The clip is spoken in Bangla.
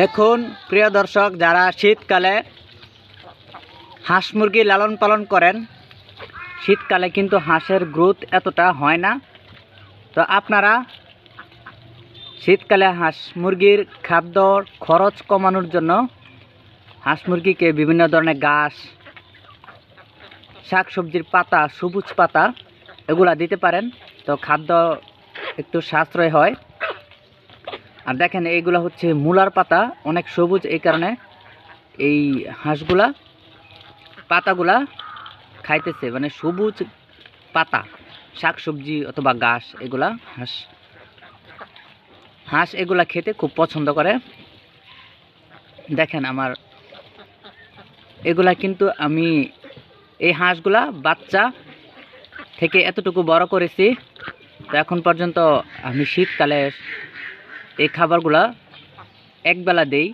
দেখুন, প্রিয় দর্শক, যারা শীতকালে হাঁস মুরগি লালন পালন করেন, শীতকালে কিন্তু হাঁসের গ্রোথ এতটা হয় না। তো আপনারা শীতকালে হাঁস মুরগির খাদ্য খরচ কমানোর জন্য হাঁস মুরগিকে বিভিন্ন ধরনের ঘাস, শাকসবজির পাতা, সবুজ পাতা এগুলা দিতে পারেন। তো খাদ্য একটু সাশ্রয় হয়। আর দেখেন, এইগুলা হচ্ছে মূলার পাতা, অনেক সবুজ এই কারণে এই হাঁসগুলা, পাতাগুলা খাইতেছে মানে সবুজ পাতা শাক সবজি অথবা ঘাস, এগুলা হাঁস হাঁস এগুলা খেতে খুব পছন্দ করে। দেখেন আমার, এগুলা কিন্তু আমি এই হাঁসগুলা বাচ্চা থেকে এতটুকু বড় করেছি, তো এখন পর্যন্ত আমি শীতকালে এই খাবারগুলা একবেলা দেই।